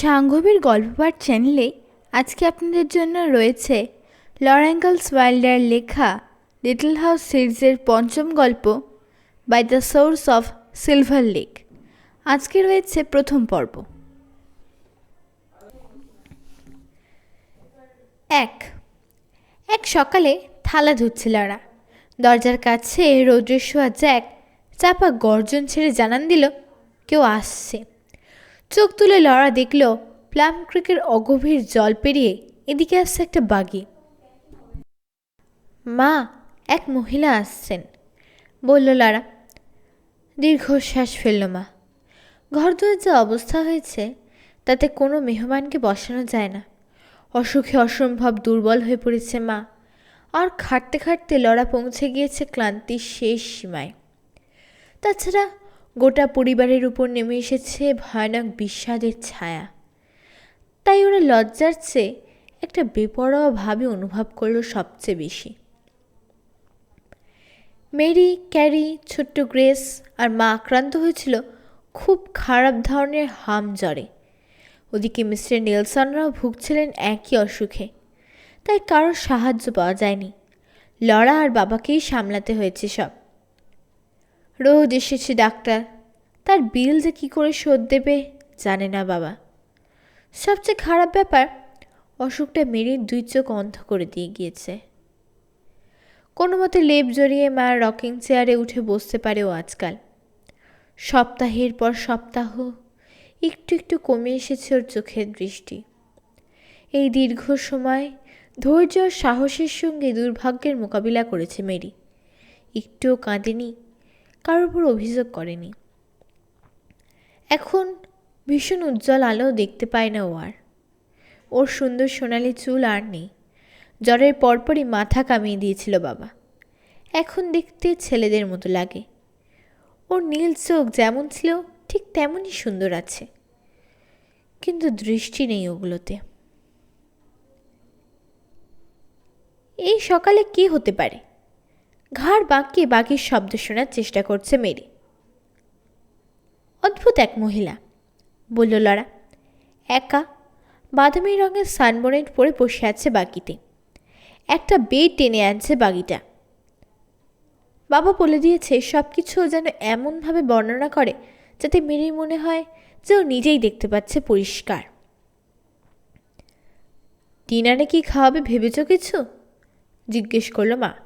সাংঘবের গল্পপাঠ চ্যানেলে আজকে আপনাদের জন্য রয়েছে লরেঙ্গলস ওয়াইল্ডার লেখা লিটল হাউস সিরিজের পঞ্চম গল্প by the source of silver lake. আজকে রয়েছে প্রথম পর্ব। এক এক সকালে থালা ধুচ্ছে লড়া দরজার কাছে রৌদ্রের শোয়া জ্যাক চাপা গর্জন ছেড়ে জানান দিল, কেউ আসছে। চোখ তুলে লড়া দেখল প্লাম ক্রিকের অগভীর জল পেরিয়ে এদিকে আসছে একটা বাগি মা, এক মহিলা আসছেন, বলল লড়া। দীর্ঘশ্বাস ফেলল মা। ঘর দুয়ার যে অবস্থা হয়েছে, তাতে কোনো মেহমানকে বসানো যায় না। অসুখে অসম্ভব দুর্বল হয়ে পড়েছে মা। আর খাটতে খাটতে লড়া পৌঁছে গিয়েছে ক্লান্তির শেষ সীমায়। তাছাড়া গোটা পরিবারের উপর নেমে এসেছে ভয়ানক বিষাদের ছায়া। তাই ওরা লজ্জার চেয়ে একটা বেপরোয়া ভাবে অনুভব করল সবচেয়ে বেশি। মেরি, ক্যারি, ছোট্ট গ্রেস আর মা আক্রান্ত হয়েছিল খুব খারাপ ধরনের হাম জ্বরে। ওদিকে মিস্টার নেলসনরাও ভুগছিলেন একই অসুখে। তাই কারোর সাহায্য পাওয়া যায়নি। লড়া আর বাবাকেই সামলাতে হয়েছে সব। রোজ এসেছে ডাক্তার। তার বিল যে কী করে শোধ দেবে জানে না বাবা। সবচেয়ে খারাপ ব্যাপার, অসুখটা মেরির দুই চোখ অন্ধ করে দিয়ে গিয়েছে। কোনো মতে লেপ জড়িয়ে মা রকিং চেয়ারে উঠে বসতে পারে ও আজকাল। সপ্তাহের পর সপ্তাহ, একটু একটু কমে এসেছে ওর চোখের দৃষ্টি। এই দীর্ঘ সময় ধৈর্য সাহসের সঙ্গে দুর্ভাগ্যের মোকাবিলা করেছে মেরি। একটুও কাঁদেনি কারোর উপর অভিযোগ করেনি। এখন ভীষণ উজ্জ্বল আলো দেখতে পায় না ও আর। ওর সুন্দর সোনালি চুল আর নেই। জ্বরের পরপরই মাথা কামিয়ে দিয়েছিল বাবা। এখন দেখতে ছেলেদের মতো লাগে। ওর নীল চোখ যেমন ছিল, ঠিক তেমনই সুন্দর আছে। কিন্তু দৃষ্টি নেই ওগুলোতে। এই সকালে কি হতে পারে? ঘাড় বাঁকিয়ে বাকির শব্দ শোনার চেষ্টা করছে মেরি। অদ্ভুত এক মহিলা, বলল লড়া একা বাদামি রঙের সানবোনেট পরে বসে আছে বাকিতে। একটা বেড টেনে আনছে বাগিটা বাবা বলে দিয়েছে সব কিছু যেন এমনভাবে বর্ণনা করে যাতে মেরির মনে হয় যে ও নিজেই দেখতে পাচ্ছে পরিষ্কার। ডিনারে কি খাওয়াবে ভেবেছ কিছু? জিজ্ঞেস করল মা।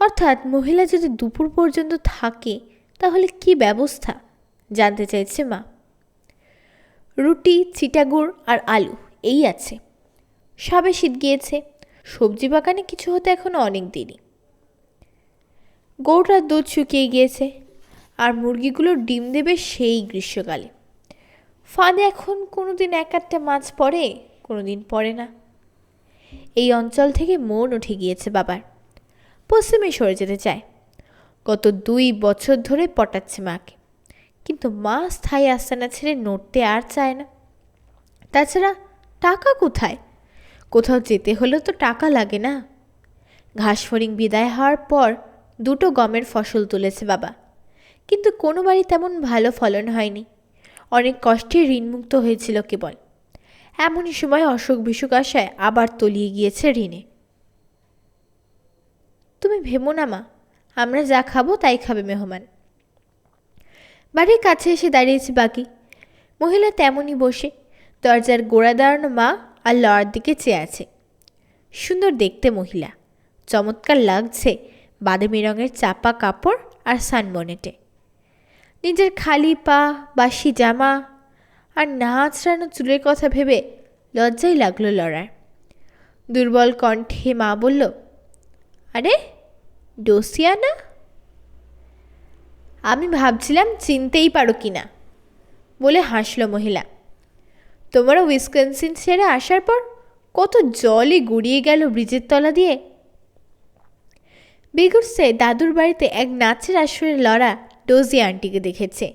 অর্থাৎ মহিলা যদি দুপুর পর্যন্ত থাকে, তাহলে কি ব্যবস্থা? জানতে চাইছে মা। রুটি, চিটাগুড় আর আলু, এই আছে। সবে শীত গিয়েছে। সবজি বাগানে কিছু হতে এখনও অনেক দেরি। গৌড়ার দুধ শুকিয়ে গিয়েছে আর মুরগিগুলো ডিম দেবে সেই গ্রীষ্মকালে। ফাঁদে এখন কোনো দিন এক একটা মাছ পড়ে কোনো দিন পড়ে না। এই অঞ্চল থেকে মন উঠে গিয়েছে বাবার। পশ্চিমে সরে যেতে চায়। গত দুই বছর ধরে পটাচ্ছে মাকে। কিন্তু মা স্থায়ী আস্তানা ছেড়ে নড়তে আর চায় না। তাছাড়া টাকা কোথায়? কোথাও যেতে হলেও তো টাকা লাগে না। ঘাস ফড়িং বিদায় হওয়ার পর দুটো গমের ফসল তুলেছে বাবা। কিন্তু কোনো বাড়ি তেমন ভালো ফলন হয়নি। অনেক কষ্টে ঋণমুক্ত হয়েছিল কেবল। এমনই সময় অসুখ বিসুখ আসায় আবার তলিয়ে গিয়েছে ঋণে। তুমি ভেবো না, মা। আমরা যা খাব তাই খাবে মেহমান। বাড়ির কাছে এসে দাঁড়িয়েছে বাকি। মহিলা তেমনই বসে। দরজার গোড়া দাঁড়ানো মা আর লড়ার দিকে চেয়ে আছে। সুন্দর দেখতে মহিলা। চমৎকার লাগছে বাদামি রঙের চাপা কাপড় আর সানবনেটে। নিজের খালি পা, বাসি জামা আর না আঁচড়ানো চুলের কথা ভেবে লজ্জাই লাগল লড়ার। দুর্বল কণ্ঠে মা বলল আরে ডোসিয়া না আমি ভাবছিলাম চিনতেই পারো কি না, বলে হাসল মহিলা। তোমারও উইসকনসিন ছেড়ে আসার পর কত জলই গড়িয়ে গেল ব্রিজের তলা দিয়ে। বেগুরসে দাদুর বাড়িতে এক নাচের আসরে লড়া ডোজি আন্টিকে দেখেছে।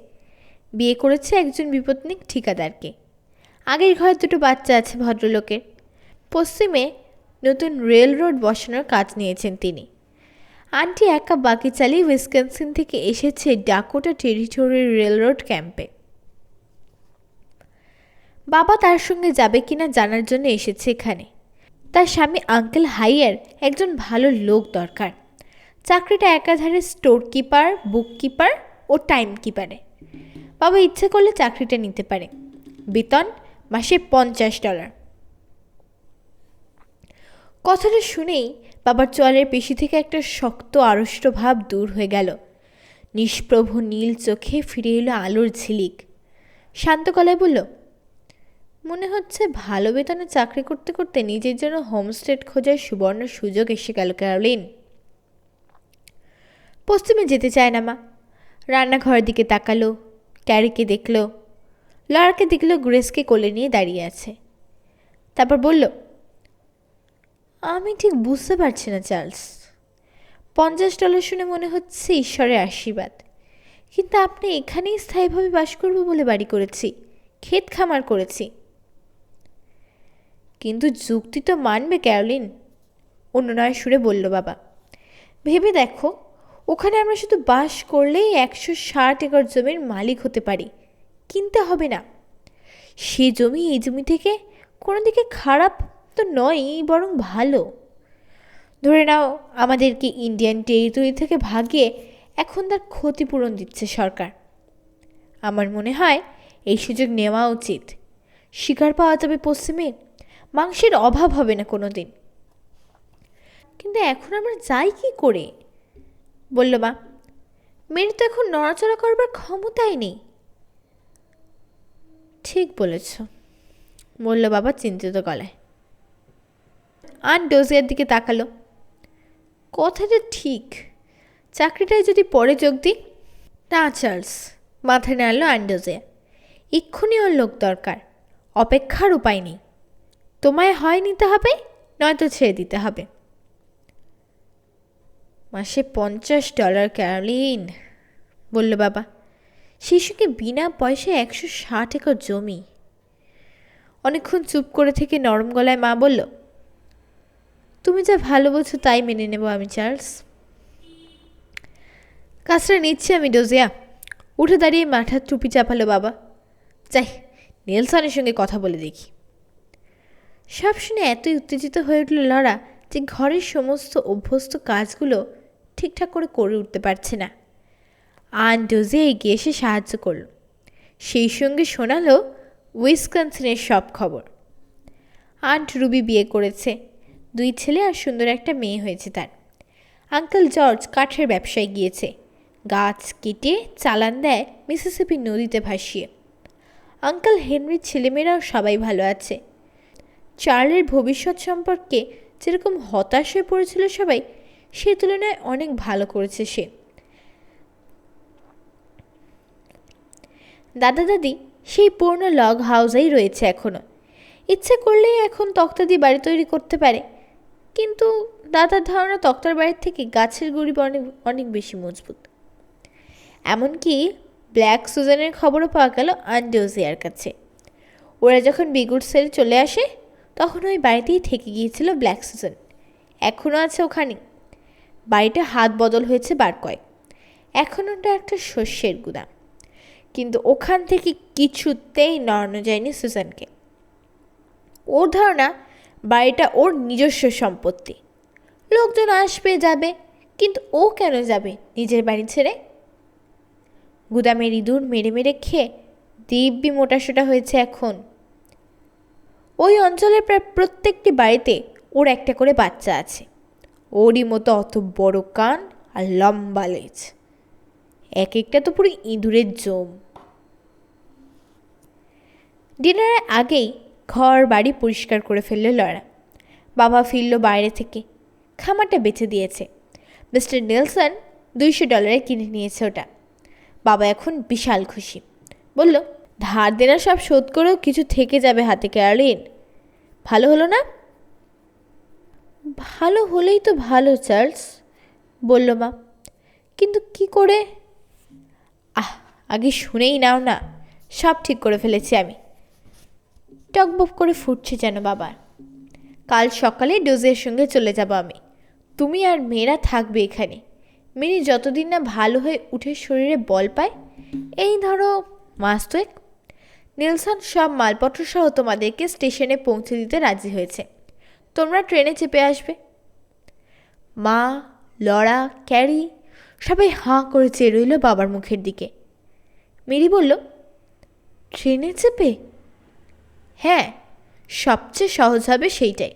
বিয়ে করেছে একজন বিপত্নিক ঠিকাদারকে। আগের ঘরে দুটো বাচ্চা আছে ভদ্রলোকের। পশ্চিমে নতুন রেল রোড বসানোর কাজ নিয়েছেন তিনি। আন্টি একা বাকি চালিয়ে উইসকনসিন থেকে এসেছে ডাকোটা টেরিটোরি রেলরোড ক্যাম্পে। বাবা তার সঙ্গে যাবে কিনা জানার জন্য এসেছে এখানে। তার স্বামী আঙ্কেল হাইয়ার একজন ভালো লোক দরকার। চাকরিটা একাধারে স্টোর কিপার বুক কিপার ও টাইম কিপারে বাবা ইচ্ছে করলে চাকরিটা নিতে পারে। বেতন মাসে পঞ্চাশ ডলার। কথাটা শুনেই বাবার চোয়ালের পেশি থেকে একটা শক্ত আড়ষ্ট ভাব দূর হয়ে গেল। নিষ্প্রভ নীল চোখে ফিরে এলো আলোর ঝিলিক। শান্ত গলায় বলল, মনে হচ্ছে ভালো বেতনে চাকরি করতে করতে নিজের জন্য হোমস্টেড খোঁজার সুবর্ণ সুযোগ এসে গেল, ক্যারোলিন। পশ্চিমে যেতে চায় না মা। রান্নাঘরের দিকে তাকালো, ক্যারিকে দেখল লড়াকে দেখল, গ্রেসকে কোলে নিয়ে দাঁড়িয়ে আছে। তারপর বলল আমি ঠিক বুঝতে পারছি না, চার্লস। পঞ্চাশ ডলার শুনে মনে হচ্ছে ঈশ্বরের আশীর্বাদ। কিন্তু আপনি এখানেই স্থায়ীভাবে বাস করব বলে বাড়ি করেছি, ক্ষেত খামার করেছি। কিন্তু যুক্তি তো মানবে, ক্যারোলিন অন্য নয় সুরে বলল বাবা। ভেবে দেখো, ওখানে আমরা শুধু বাস করলেই একশো ষাট একর জমির মালিক হতে পারি, কিনতে হবে না। সে জমি, এই জমি থেকে কোনো দিকে খারাপ তো নয়ই, বরং ভালো। ধরে নাও, আমাদেরকে ইন্ডিয়ান টেরিটরি থেকে ভাগিয়ে এখন তার ক্ষতিপূরণ দিচ্ছে সরকার। আমার মনে হয়, এই সুযোগ নেওয়া উচিত। শিকার পাওয়া যাবে পশ্চিমে, মাংসের অভাব হবে না কোনো দিন কিন্তু এখন আমরা যাই কি করে? বলল মা, মেয়ের তো এখন নড়াচড়া করবার ক্ষমতাই নেই। ঠিক বলেছ, বলল বাবা চিন্তিত গলায়। আন ডোজিয়ার দিকে তাকালো। কথাটা ঠিক। চাকরিটায় যদি পরে যোগ দিই? না, চার্লস। মাথায় নাড়লো আন্ডোজিয়া এক্ষুনি ওর লোক দরকার। অপেক্ষার উপায় নেই। তোমায় হয় নিতে হবে, নয়তো ছেড়ে দিতে হবে। মাসে পঞ্চাশ ডলার ক্যারলিন, বলল বাবা। শিশুকে বিনা পয়সায় একশো ষাট একর জমি। অনেকক্ষণ চুপ করে থেকে নরম গলায় মা বলল তুমি যা ভালো বলছো তাই মেনে নেব আমি, চার্লস। কাজটা নিচ্ছি আমি, ডোজিয়া। উঠে দাঁড়িয়ে মাথার টুপি চাপালো বাবা। যাই, নেলসনের সঙ্গে কথা বলে দেখি। সব শুনে এতই উত্তেজিত হয়ে উঠল লড়া যে ঘরের সমস্ত অভ্যস্ত কাজগুলো ঠিকঠাক করে করে উঠতে পারছে না। আন ডোজে এগিয়ে এসে সাহায্য করল। সেই সঙ্গে শোনালো উইসকনসিনের সব খবর। আন্ট রুবি বিয়ে করেছে। দুই ছেলে আর সুন্দর একটা মেয়ে হয়েছে তার। আঙ্কেল জর্জ কাঠের ব্যবসায় গিয়েছে। গাছ কেটে চালান দেয় মিসিসিপি নদীতে ভাসিয়ে। আঙ্কেল হেনরির ছেলেমেয়েরাও সবাই ভালো আছে। চার্লের ভবিষ্যৎ সম্পর্কে যেরকম হতাশ হয়ে পড়েছিল সবাই, সে তুলনায় অনেক ভালো করেছে সে। দাদা দাদি, সেই পুরনো লগ হাউসেই রয়েছে এখনও ইচ্ছে করলেই এখন তক্তা দিয়ে বাড়ি তৈরি করতে পারে। কিন্তু দাদার ধারণা তক্তার বাড়ির থেকে গাছের গুড়ি অনেক অনেক বেশি মজবুত। এমনকি ব্ল্যাক সুজানের খবরও পাওয়া গেল আন্ডোজিয়ার কাছে। ওরা যখন বিগুড সেলে চলে আসে, তখন ওই বাড়িতেই থেকে গিয়েছিল ব্ল্যাক সুজান। এখনও আছে ওখানে। বাড়িটা হাত বদল হয়েছে বার কয়েক। এখন ওটা একটা শস্যের গুদাম। কিন্তু ওখান থেকে কিছুতেই নড়ানো যায়নি সুজানকে। ওর ধারণা বাড়িটা ওর নিজস্ব সম্পত্তি। লোকজন আসবে, যাবে, কিন্তু ও কেন যাবে নিজের বাড়ি ছেড়ে? গুদামের ইঁদুর মেরে মেরে খেয়ে দিব্যি মোটাসোটা হয়েছে এখন। ওই অঞ্চলের প্রায় প্রত্যেকটি বাড়িতে ওর একটা করে বাচ্চা আছে। ওরই মতো অত বড় কান আর লম্বা লেজ। এক একটা তো পুরো ইঁদুরের জম। ডিনারের আগেই ঘর বাড়ি পরিষ্কার করে ফেলল লড়া বাবা ফিরল বাইরে থেকে। খামারটা বেছে দিয়েছে। মিস্টার নেলসন দুইশো ডলারে কিনে নিয়েছে ওটা। বাবা এখন বিশাল খুশি। বলল, ধার দেনা সব শোধ করেও কিছু থেকে যাবে হাতে, ক্যারলিন। ভালো হলো না? ভালো হলেই তো ভালো, চার্লস, বলল মা। কিন্তু কি করে? আহ, আগে শুনেই নাও না। সব ঠিক করে ফেলেছি আমি। টকবক করে ফুটছে যেন বাবার। কাল সকালে ডোজের সঙ্গে চলে যাব আমি। তুমি আর মেয়েরা থাকবে এখানে। মিনি যতদিন না ভালো হয়ে উঠে শরীরে বল পায়, এই ধরো মাস তো নেলসন সব মালপত্র সহ তোমাদেরকে স্টেশনে পৌঁছে দিতে রাজি হয়েছে। তোমরা ট্রেনে চেপে আসবে। মা, লড়া, ক্যারি সবাই হাঁ করে চেয়ে রইল বাবার মুখের দিকে। মেরি বলল, ট্রেনে চেপে? হ্যাঁ সবচেয়ে সহজ হবে সেইটাই।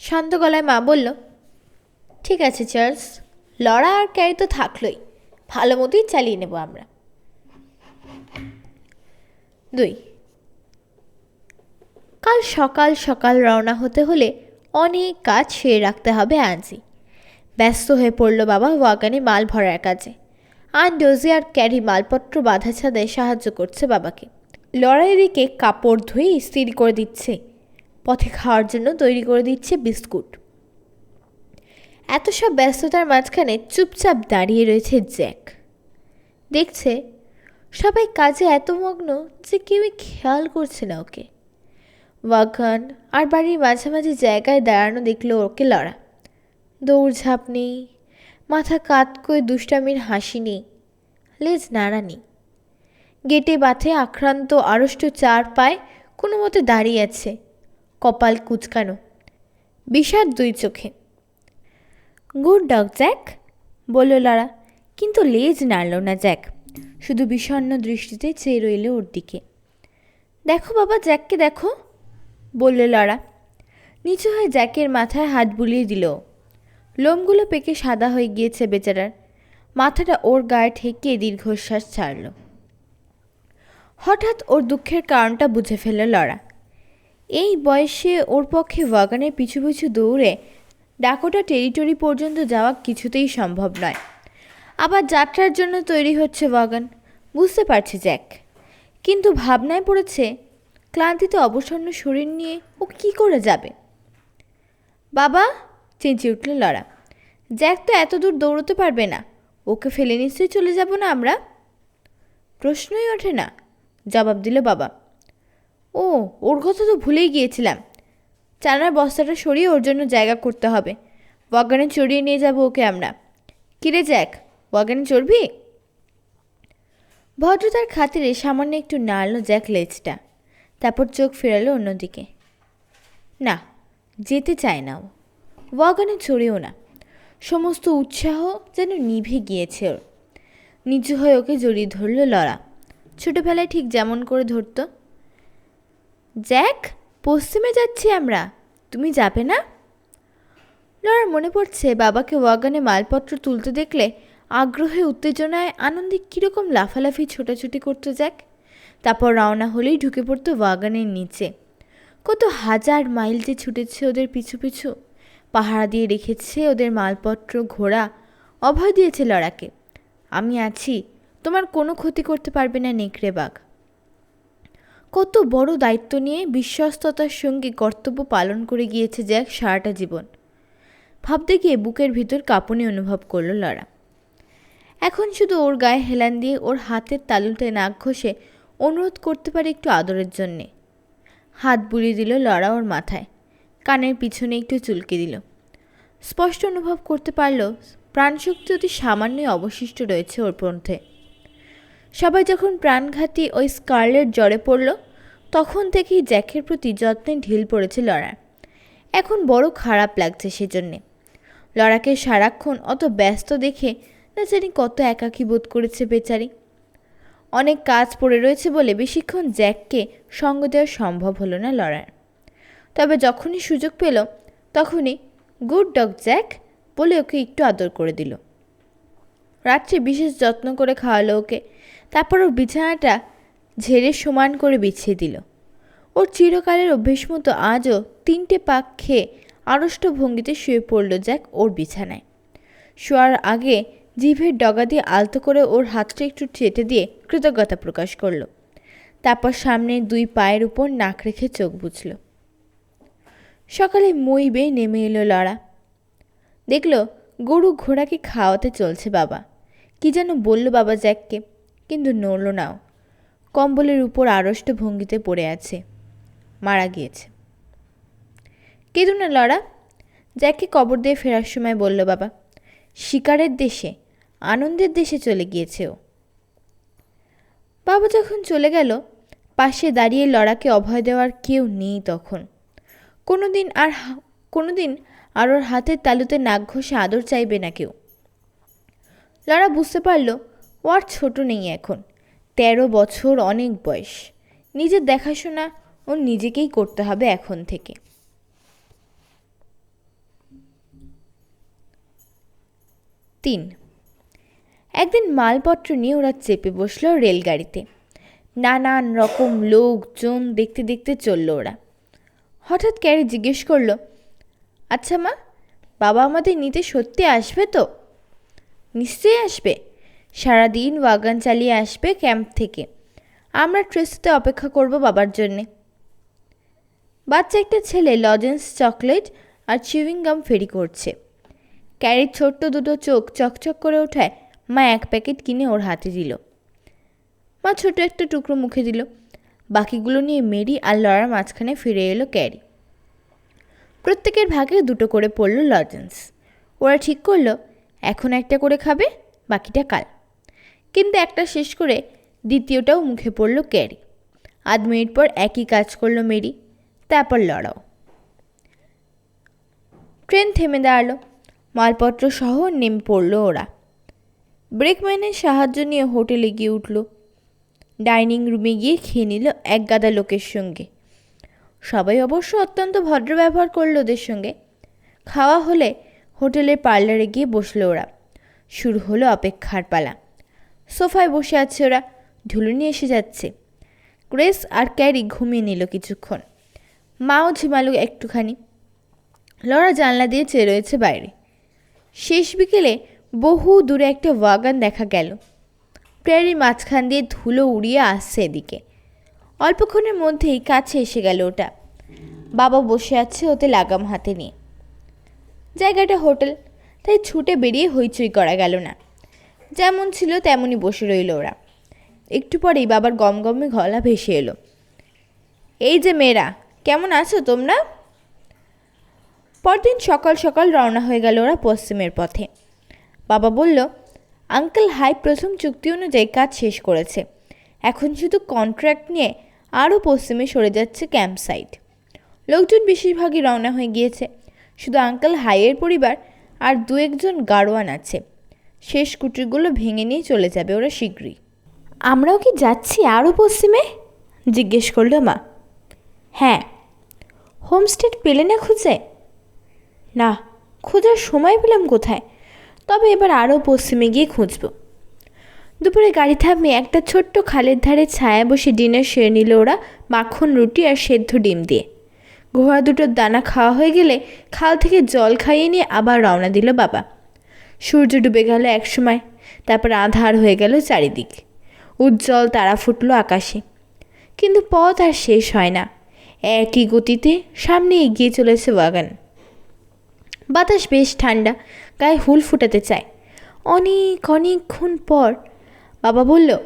শান্ত গলায় মা বলল, ঠিক আছে, চার্লস, লড়া আর ক্যারি তো থাকলোই, ভালো মতোই চালিয়ে নেব আমরা। দুই। কাল সকাল সকাল রওনা হতে হলে অনেক কাজ সেরে রাখতে হবে আজই ব্যস্ত হয়ে পড়ল বাবা ওয়াগানে মাল ভরার কাজে। আর ডোজি আর ক্যারি মালপত্র বাঁধা ছাদায় সাহায্য করছে বাবাকে। লড়াই দিকে কাপড় ধুয়ে ইস্ত্রি করে দিচ্ছে। পথে খাওয়ার জন্য তৈরি করে দিচ্ছে বিস্কুট। এত সব ব্যস্ততার মাঝখানে চুপচাপ দাঁড়িয়ে রয়েছে জ্যাক। দেখছে, সবাই কাজে এত মগ্ন যে কেউই খেয়াল করছে না ওকে। ওয়াগান আর বাড়ির মাঝামাঝি জায়গায় দাঁড়ানো দেখল ওকে লড়া। দৌড়ঝাঁপ নেই মাথা কাত করে দুষ্টামির হাসি নেই, লেজ নাড়া নেই। গেটে বাথে আক্রান্ত আড়ষ্ট চার পায় কোনো মতে দাঁড়িয়ে আছে, কপাল কুচকানো, বিষাদ দুই চোখে। গুড ডগ, জ্যাক, বলল লড়া কিন্তু লেজ নাড়ল না, জ্যাক। শুধু বিষণ্ণ দৃষ্টিতে চেয়ে রইল ওর দিকে। দেখো বাবা, জ্যাককে দেখো, বলল লড়া নিচু হয়ে জ্যাকের মাথায় হাত বুলিয়ে দিল। লোমগুলো পেকে সাদা হয়ে গিয়েছে বেচারার। মাথাটা ওর গায়ে ঠেকিয়ে দীর্ঘশ্বাস ছাড়ল। হঠাৎ ওর দুঃখের কারণটা বুঝে ফেলল লড়া এই বয়সে ওর পক্ষে ওয়াগানের পিছু পিছু দৌড়ে ডাকোটা টেরিটরি পর্যন্ত যাওয়া কিছুতেই সম্ভব নয়। আবার যাত্রার জন্য তৈরি হচ্ছে ওয়াগান। বুঝতে পারছে জ্যাক। কিন্তু ভাবনায় পড়েছে, ক্লান্তিতে অবসন্ন শরীর নিয়ে ও কি করে যাবে? বাবা চেঁচিয়ে উঠল লড়া জ্যাক তো এত দূর দৌড়তে পারবে না। ওকে ফেলে নিশ্চয়ই চলে যাব না আমরা? প্রশ্নই ওঠে না, জবাব দিল বাবা। ও, ওর কথা তো ভুলেই গিয়েছিলাম। চানার বস্তাটা সরিয়ে ওর জন্য জায়গা করতে হবে। ওয়াগানে চড়িয়ে নিয়ে যাব ওকে আমরা। কিরে জ্যাক, ওয়াগানে চড়বি? ভদ্রতার খাতিরে সামান্য একটু নাড়ল জ্যাক লেজটা। তারপর চোখ ফেরালো অন্যদিকে। না, যেতে চায় না ও। ওয়াগানে চড়েও না। সমস্ত উৎসাহ যেন নিভে গিয়েছে ওর। নিচু হয়ে ওকে জড়িয়ে ধরল লড়া ছোটোবেলায় ঠিক যেমন করে ধরতো। জ্যাক, পশ্চিমে যাচ্ছি আমরা। তুমি যাবে না? লড়ার মনে পড়ছে বাবাকে ওয়াগানে মালপত্র তুলতে দেখলে আগ্রহে, উত্তেজনায়, আনন্দে কীরকম লাফালাফি, ছোটাছুটি করতো জ্যাক। তারপর রওনা হলেই ঢুকে পড়তো ওয়াগানের নিচে। কত হাজার মাইল যে ছুটেছে ওদের পিছু পিছু। পাহারা দিয়ে রেখেছে ওদের মালপত্র ঘোড়া। অভয় দিয়েছে লড়াকে। আমি আছি। তোমার কোনো ক্ষতি করতে পারবে না নেকড়ে বাঘ। কত বড় দায়িত্ব নিয়ে বিশ্বস্ততার সঙ্গে কর্তব্য পালন করে গিয়েছে জ্যাক সারাটা জীবন। ভাবতে গিয়ে বুকের ভিতর কাঁপুনি অনুভব করল লড়া। এখন শুধু ওর গায়ে হেলান দিয়ে ওর হাতের তালুতে নাক ঘষে অনুরোধ করতে পারে একটু আদরের জন্যে। হাত বুলিয়ে দিল লড়া ওর মাথায়। কানের পিছনে একটু চুলকে দিল। স্পষ্ট অনুভব করতে পারল, প্রাণশক্তি অতি সামান্যই অবশিষ্ট রয়েছে ওর পন্থে সবাই যখন প্রাণঘাতী ওই স্কারলেট জ্বরে পড়ল, তখন থেকেই জ্যাকের প্রতি যত্নে ঢিল পড়েছে লড়ার এখন বড় খারাপ লাগছে সেজন্যে। লড়াকে সারাক্ষণ অত ব্যস্ত দেখে না জানি কত একাকী বোধ করেছে বেচারি। অনেক কাজ পড়ে রয়েছে বলে বেশিক্ষণ জ্যাককে সঙ্গ দেওয়া সম্ভব হলো না লড়ার তবে যখনই সুযোগ পেল, তখনই গুড ডগ জ্যাক বলে ওকে একটু আদর করে দিল। রাত্রে বিশেষ যত্ন করে খাওয়ালো ওকে। তারপর ওর বিছানাটা ঝেড়ে সমান করে বিছিয়ে দিল। ওর চিরকালের অভ্যেস মতো আজও তিনটে পাক খেয়ে আড়ষ্ট ভঙ্গিতে শুয়ে পড়ল জ্যাক ওর বিছানায়। শোয়ার আগে জিভের ডগা দিয়ে আলতো করে ওর হাতটা একটু চেটে দিয়ে কৃতজ্ঞতা প্রকাশ করল। তারপর সামনে দুই পায়ের উপর নাক রেখে চোখ বুঝল। সকালে মই বেয়ে নেমে এলো লড়া। দেখল গরু ঘোড়াকে খাওয়াতে চলছে বাবা। কি যেন বলল বাবা জ্যাককে, কিন্তু নড়ল নাও। কম্বলের উপর আড়ষ্ট ভঙ্গিতে পড়ে আছে। মারা গিয়েছে। কেঁদো না লড়া। জ্যাককে কবর দিয়ে ফেরার সময় বলল বাবা, শিকারের দেশে, আনন্দের দেশে চলে গিয়েছে ও। বাবা যখন চলে গেল, পাশে দাঁড়িয়ে লড়াকে অভয় দেওয়ার কেউ নেই তখন। কোনো দিন আর কোনো দিন আর ওর হাতের তালুতে নাক ঘষে আদর চাইবে না কেউ। লড়া বুঝতে পারল ও আর ছোটো নেই এখন। তেরো বছর অনেক বয়স। নিজের দেখাশোনা ও নিজেকেই করতে হবে এখন থেকে। তিন। একদিন মালপত্র নিয়ে ওরা চেপে বসল রেলগাড়িতে। নানান রকম লোকজন দেখতে দেখতে চলল ওরা। হঠাৎ ক্যারি জিজ্ঞেস করল আচ্ছা মা, বাবা আমাদের নিতে সত্যি আসবে তো? নিশ্চয়ই আসবে। সারাদিন ওয়াগান চালিয়ে আসবে ক্যাম্প থেকে। আমরা ট্রেসিতে অপেক্ষা করব বাবার জন্যে। বাচ্চা একটা ছেলে লজেন্স চকলেট আর চিউইং গাম ফেরি করছে। ক্যারির ছোট্ট দুটো চোখ চকচক করে ওঠায় মা এক প্যাকেট কিনে ওর হাতে দিল। মা ছোট একটা টুকরো মুখে দিল। বাকিগুলো নিয়ে মেরি আর লড়ার মাঝখানে ফিরে এলো ক্যারি। প্রত্যেকের ভাগে দুটো করে পড়ল লজেন্স। ওরা ঠিক করল, এখন একটা করে খাবে, বাকিটা কাল। কিন্তু একটা শেষ করে দ্বিতীয়টাও মুখে পড়ল ক্যারি। আধ মিনিট পর একই কাজ করল মেরি, তারপর লড়াও ট্রেন থেমে দাঁড়াল মালপত্র সহ নেমে পড়ল ওরা। ব্রেকম্যানের সাহায্য নিয়ে হোটেলে গিয়ে উঠল। ডাইনিং রুমে গিয়ে খেয়ে নিল এক গাদা লোকের সঙ্গে। সবাই অবশ্য অত্যন্ত ভদ্র ব্যবহার করল ওদের সঙ্গে। খাওয়া হলে হোটেলের পার্লারে গিয়ে বসল ওরা। শুরু হলো অপেক্ষার পালা। সোফায় বসে আছে ওরা। ঢুলুনি এসে যাচ্ছে। গ্রেস আর ক্যারি ঘুমিয়ে নিল কিছুক্ষণ। মাও ঝিমালো একটুখানি। লড়া জানলা দিয়ে চেয়ে রয়েছে বাইরে। শেষ বিকেলে বহু দূরে একটা ওয়াগান দেখা গেল। প্রেয়ারির মাঝখান দিয়ে ধুলো উড়িয়ে আসছে এদিকে। অল্পক্ষণের মধ্যেই কাছে এসে গেল ওটা। বাবা বসে আছে ওতে লাগাম হাতে নিয়ে। জায়গাটা হোটেল, তাই ছুটে বেরিয়ে হইচই করা গেল না। যেমন ছিল তেমনই বসে রইল ওরা। একটু পরেই বাবার গমগমে গলা ভেসে এলো। এই যে মেয়েরা, কেমন আছো তোমরা? পরদিন সকাল সকাল রওনা হয়ে গেল ওরা পশ্চিমের পথে। বাবা বলল আঙ্কেল হাই প্রথম চুক্তি অনুযায়ী কাজ শেষ করেছে। এখন শুধু কন্ট্রাক্ট নিয়ে আরও পশ্চিমে সরে যাচ্ছে ক্যাম্প সাইট লোকজন বেশিরভাগই রওনা হয়ে গিয়েছে। শুধু আঙ্কেল হাইয়ের পরিবার আর দু একজন গাড়োয়ান আছে। শেষ কুটিরগুলো ভেঙে নিয়ে চলে যাবে ওরা শীঘ্রই। আমরাও কি যাচ্ছি আরও পশ্চিমে? জিজ্ঞেস করল মা। হ্যাঁ। হোমস্টেড পেলে না খুঁজে? না, খোঁজার সময় পেলাম কোথায়? তবে এবার আরও পশ্চিমে গিয়ে খুঁজব। দুপুরে গাড়ি থামিয়ে একটা ছোট্ট খালের ধারে ছায়া বসে ডিনার সেরে নিল ওরা মাখন, রুটি আর সেদ্ধ ডিম দিয়ে। ঘোড়া দুটোর দানা খাওয়া হয়ে গেলে খাল থেকে জল খাইয়ে নিয়ে আবার রওনা দিল বাবা। সূর্য ডুবে গেল একসময় তারপর আধার হয়ে গেল চারিদিক। উজ্জ্বল তারা ফুটলো আকাশে। কিন্তু পথ আর শেষ হয় না। একই গতিতে সামনে এগিয়ে চলেছে ওয়াগান বাতাস বেশ ঠান্ডা গায়ে হুল ফুটাতে চায়। অনেক, অনেকক্ষণ পর বাবা বলল,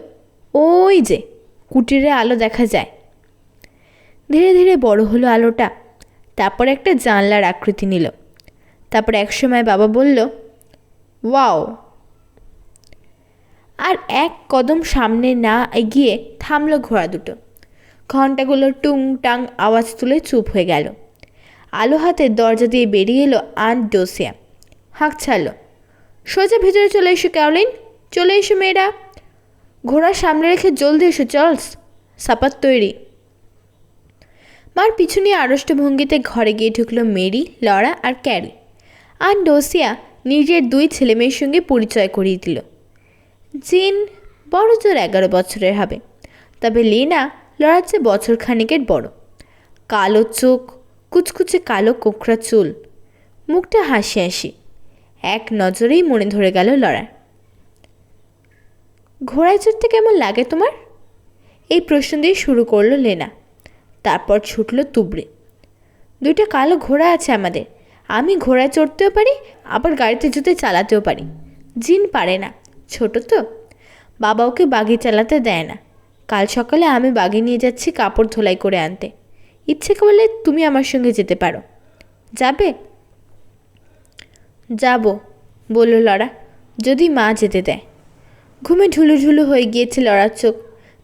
ওই যে, কুটিরে আলো দেখা যায়। ধীরে ধীরে বড় হলো আলোটা, তারপর একটা জানলার আকৃতি নিল। তারপর একসময় বাবা বলল, ওয়াও! আর এক কদম সামনে না এগিয়ে থামলো ঘোড়া দুটো। ঘন্টাগুলো টুং টাং আওয়াজ তুলে চুপ হয়ে গেল। আলো হাতে দরজা দিয়ে বেরিয়ে এলো আন্ট ডোসিয়া। হাঁক ছাড়লো। সোজা ভেতরে চলে এসো, ক্যারলিন। চলে এসো, মেয়েরা। ঘোড়া সামনে রেখে জলদি এসো, চার্লস। সাপাত তৈরি। মার পিছু নিয়ে আড়ষ্ট ভঙ্গিতে ঘরে গিয়ে ঢুকলো মেরি, লরা আর ক্যারি। আর ডোসিয়া নিজের দুই ছেলেমেয়ের সঙ্গে পরিচয় করিয়ে দিল। জিন বড় জোর এগারো বছরের হবে। তবে লিনা লড়ার চেয়ে বছর খানিকের বড়। কালো চোখ, কুচকুচে কালো কোকড়া চুল। মুখটা হাসি হাসি। এক নজরেই মনে ধরে গেল লড়ার ঘোড়ায় চড়তে কেমন লাগে তোমার? এই প্রশ্ন দিয়ে শুরু করল লেনা। তারপর ছুটল তুবড়ে। দুইটা কালো ঘোড়া আছে আমাদের। আমি ঘোড়ায় চড়তেও পারি, আবার গাড়িতে জুতে চালাতেও পারি। জিন পারে না। ছোট তো। বাবা ওকে বাগি চালাতে দেয় না। কাল সকালে আমি বাগি নিয়ে যাচ্ছি কাপড় ধোলাই করে আনতে। ইচ্ছে করলে তুমি আমার সঙ্গে যেতে পারো। যাবে? যাব, বলল লড়া, যদি মা যেতে দেয়। ঘুমে ঝুলু হয়ে গিয়েছে লড়ার চোখ।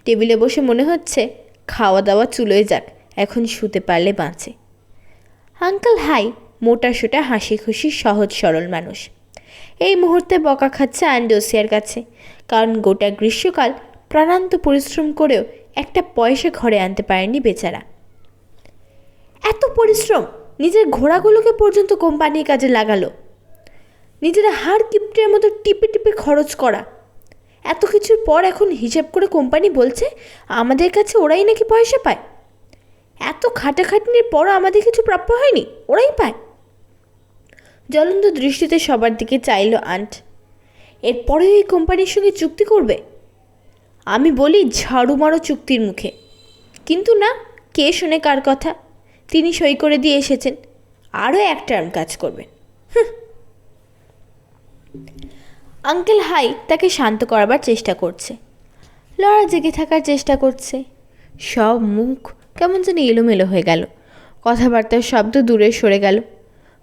টেবিলে বসে মনে হচ্ছে খাওয়া দাওয়া চুলোয় যাক, এখন শুতে পারলে বাঁচে। আঙ্কেল, হাই, মোটা সোটা হাসি খুশি সহজ সরল মানুষ। এই মুহূর্তে বকা খাচ্ছে আন্ডোসিয়ার কাছে, কারণ গোটা গ্রীষ্মকাল প্রাণান্ত পরিশ্রম করেও একটা পয়সা ঘরে আনতে পারেনি বেচারা। এত পরিশ্রম, নিজের ঘোড়াগুলোকে পর্যন্ত কোম্পানির কাজে লাগালো। নিজেরা হাড় কিপ্টের মতো টিপে টিপে খরচ করা। এত কিছুর পর এখন হিসাব করে কোম্পানি বলছে, আমাদের কাছে ওরাই নাকি পয়সা পায়? এত খাটাখাটনির পরও আমাদের কিছু প্রাপ্য হয়নি, ওরাই পায়। জ্বলন্ত দৃষ্টিতে সবার দিকে চাইল আন্ট, এরপরেও এই কোম্পানির সঙ্গে চুক্তি করবে? আমি বলি, ঝাড়ু মারো চুক্তির মুখে। কিন্তু না, কে শোনে কার কথা? তিনি সই করে দিয়ে এসেছেন, আরও এক টার্ম কাজ করবেন হুঁ। আঙ্কেল হাই, তাকে শান্ত করাবার চেষ্টা করছে। লড়া জেগে থাকার চেষ্টা করছে। সব মুখ কেমন যেন এলোমেলো হয়ে গেল। কথাবার্তার শব্দ দূরে সরে গেল।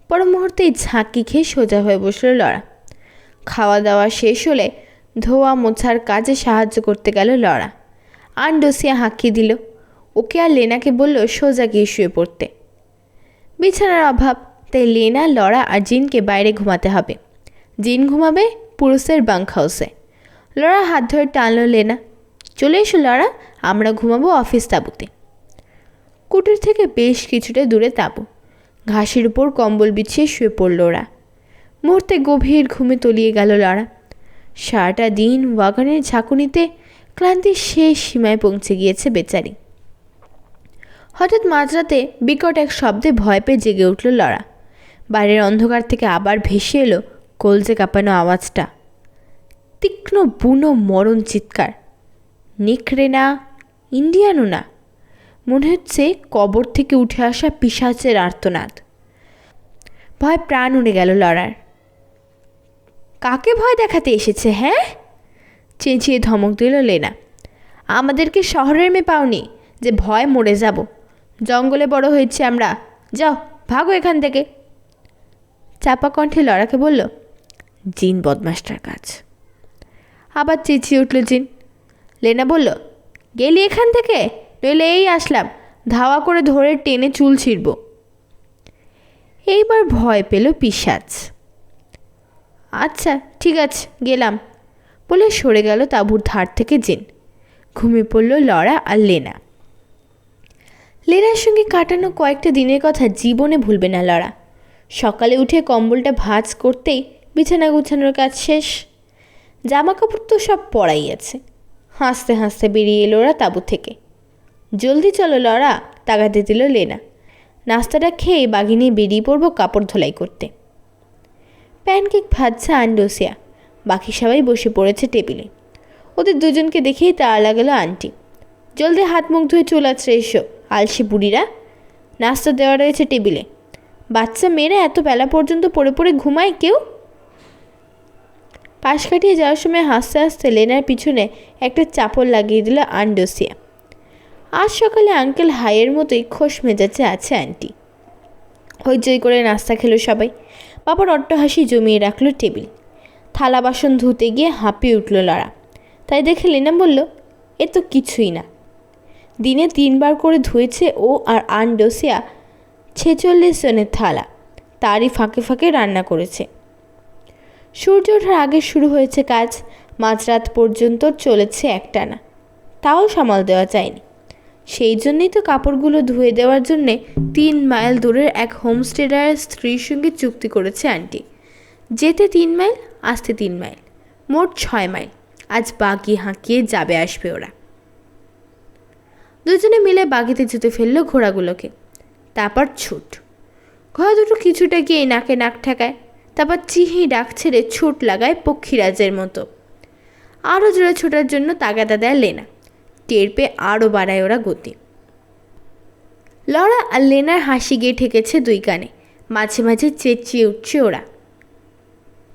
পর মুহূর্তেই ঝাঁকি খেয়ে সোজা হয়ে বসল লড়া। খাওয়া দাওয়া শেষ হলে ধোয়া মোছার কাজে সাহায্য করতে গেল লড়া। আন্ডোসিয়া হাঁকি দিল। ওকে আর লেনাকে বলল সোজা গিয়ে শুয়ে পড়তে। বিছানার অভাব, তাই লেনা, লড়া আর জিনকে বাইরে ঘুমাতে হবে। জিন ঘুমাবে? পুরুষের বাঙ্ক হাউসে লড়া হাত ধরে টানলো লেনা, চলে এসো লড়া আমরা ঘুমাবো অফিস তাঁবুতে। কুটির থেকে বেশ কিছুটা দূরে তাঁবু। ঘাসের উপর কম্বল বিছিয়ে শুয়ে পড়ল ওরা। মুহূর্তে গভীর ঘুমে তলিয়ে গেল লড়া সারাটা দিন ওয়াগনের ঝাঁকুনিতে ক্লান্তির শেষ সীমায় পৌঁছে গিয়েছে বেচারি। হঠাৎ মাঝরাতে বিকট এক শব্দে ভয় পেয়ে জেগে উঠল লড়া বাইরের অন্ধকার থেকে আবার ভেসে এলো কলজে কাঁপানো আওয়াজটা। তীক্ষ্ণ, বুনো, মরণ, চিৎকার। নিখড়ে না, ইন্ডিয়ানও না। মনে হচ্ছে কবর থেকে উঠে আসা পিসাচের আর্তনাদ। ভয় প্রাণ উড়ে গেল লড়ার। কাকে ভয় দেখাতে এসেছে হ্যাঁ? চেঁচিয়ে ধমক দিল লেনা। আমাদেরকে শহরের মেয়ে পাওনি যে ভয় মরে যাব। জঙ্গলে বড় হয়েছে আমরা। যাও, ভাগো এখান থেকে। চাপা কণ্ঠে লড়াকে বলল জিন বদমাস্টার কাজ। আবার চেঁচিয়ে উঠল জিন। লেনা বলল, গেলি এখান থেকে? নইলে এই আসলাম, ধাওয়া করে ধরে টেনে চুল ছিঁড়ব। এইবার ভয় পেল পিসাচ আচ্ছা ঠিক আছে, গেলাম। বলে সরে গেল তাঁবুর ধার থেকে জিন। ঘুমিয়ে পড়ল লড়া আর লেনা। লেনার সঙ্গে কাটানো কয়েকটা দিনের কথা জীবনে ভুলবে না লড়া সকালে উঠে কম্বলটা ভাঁজ করতেই বিছানা গুছানোর কাজ শেষ। জামা কাপড় তো সব পড়াই আছে। হাসতে হাসতে বেরিয়ে এলো ওরা তাঁবু থেকে। জলদি চলো লড়া তাগাতে দিল লেনা। নাস্তাটা খেয়ে বাঘিনী বেরিয়ে পড়ব কাপড় ধোলাই করতে। প্যানকেক ভাজছে আন্ডোসিয়া, বাকি সবাই বসে পড়েছে টেবিলে। ওদের দুজনকে দেখেই তাড়া লাগালো আন্টি। জলদি হাত মুখ ধুয়ে চলে আসছে এসো, আলসি বুড়িরা। নাস্তা দেওয়া রয়েছে টেবিলে। বাচ্চা মেয়েরা এত বেলা পর্যন্ত পড়ে পড়ে ঘুমায় কেউ? পাশ কাটিয়ে যাওয়ার সময় হাসতে হাসতে লেনার পিছনে একটা চাপড় লাগিয়ে দিল আন্ডোসিয়া। আজ সকালে আঙ্কেল হাইয়ের মতোই খোশ মেজাজে আছে আন্টি। হইচই করে নাস্তা খেলো সবাই। বাবার অট্টহাসি জমিয়ে রাখল টেবিল। থালা বাসন ধুতে গিয়ে হাঁপিয়ে উঠল লড়া তাই দেখে লেনা বলল, এ তো কিছুই না। দিনে তিনবার করে ধুয়েছে ও আর আন্ডোসিয়া ছেচল্লিশ জনের থালা। তারই ফাঁকে ফাঁকে রান্না করেছে। সূর্য ওঠার আগে শুরু হয়েছে কাজ। মাঝরাত পর্যন্ত চলেছে একটানা। তাও সামাল দেওয়া যায়নি। সেই জন্যই তো কাপড়গুলো ধুয়ে দেওয়ার জন্যে তিন মাইল দূরের এক হোমস্টেডারের স্ত্রীর সঙ্গে চুক্তি করেছে আন্টি। যেতে তিন মাইল, আসতে তিন মাইল। মোট ছয় মাইল। আজ বাগিয়ে হাঁকিয়ে যাবে আসবে ওরা। দুজনে মিলে বাগিতে জুতে ফেলল ঘোড়াগুলোকে। তারপর ছুট। ঘোড়া দুটো কিছুটা গিয়ে নাকে নাক ঠেকায়। তারপর চিহি ডাক ছেড়ে ছুট লাগায় পক্ষীরাজের মতো। আরও জোরে ছোটার জন্য তাগাদা দেয় লেনা। টের পেয়ে আরও বাড়ায় ওরা গতি। লড়া আর লেনার হাসি গিয়ে ঠেকেছে দুই কানে। মাঝে মাঝে চেঁচিয়ে উঠছে ওরা।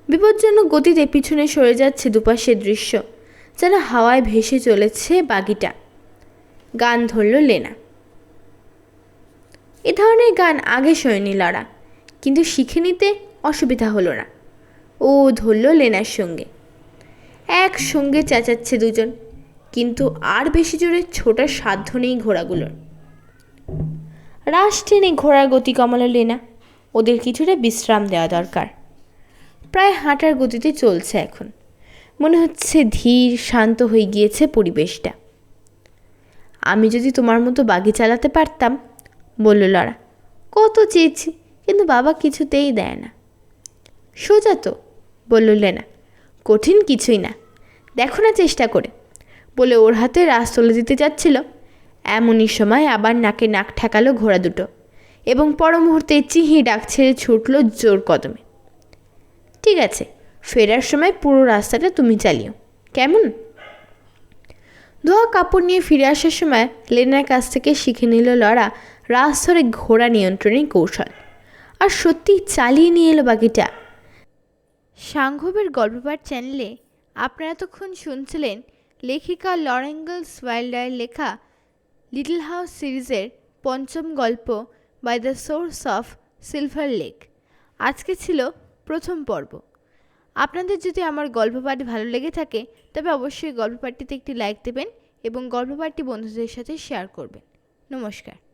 বিপজ্জনক গতিতে পিছনে সরে যাচ্ছে দুপাশের দৃশ্য, যেন হাওয়ায় ভেসে চলেছে বাগিটা গান ধরল লেনা। এ ধরনের গান আগে শোয়নি লড়া কিন্তু শিখে নিতে অসুবিধা হলো না। ও ধরল লেনার সঙ্গে। একসঙ্গে চেঁচাচ্ছে দুজন, কিন্তু আর বেশি জোরে ছোটার সাধ্য নেই ঘোড়াগুলোর। রাশ টেনে ঘোড়ার গতি কমালো লেনা। ওদের কিছুটা বিশ্রাম দেওয়া দরকার। প্রায় হাঁটার গতিতে চলছে এখন। মনে হচ্ছে ধীর, শান্ত হয়ে গিয়েছে পরিবেশটা। আমি যদি তোমার মতো বাগি চালাতে পারতাম, বলল লড়া কত চেয়েছি, কিন্তু বাবা কিছুতেই দেয় না। সোজা তো, বলল লেনা। কঠিন কিছুই না, দেখো না চেষ্টা করে। বলে ওর হাতে রাস তুলে দিতে যাচ্ছিল। এমনই সময় আবার নাকে নাক ঠেকালো ঘোড়া দুটো এবং পর মুহূর্তে চিহি ডাক ছেড়ে ছুটল জোর কদমে। ঠিক আছে, ফেরার সময় পুরো রাস্তাটা তুমি চালিও। কেমন? ধোয়া কাপড় নিয়ে ফিরে আসার সময় লেনার কাছ থেকে শিখে নিল লড়া রাস ধরে ঘোড়া নিয়ন্ত্রণের কৌশল। আর সত্যি চালিয়ে নিয়ে এলো বাকিটা। সাংঘবের গল্পপাঠ চ্যানেলে আপনারা এতক্ষণ শুনছিলেন লেখিকা লরেঙ্গল ওয়াইল্ডারের লেখা লিটল হাউস সিরিজের পঞ্চম গল্প by the source of silver lake. আজকে ছিল প্রথম পর্ব। আপনাদের যদি আমার গল্পপাঠ ভালো লেগে থাকে, তবে অবশ্যই গল্পপাঠটিতে একটি লাইক দেবেন এবং গল্পপাঠটি বন্ধুদের সাথে শেয়ার করবেন। নমস্কার।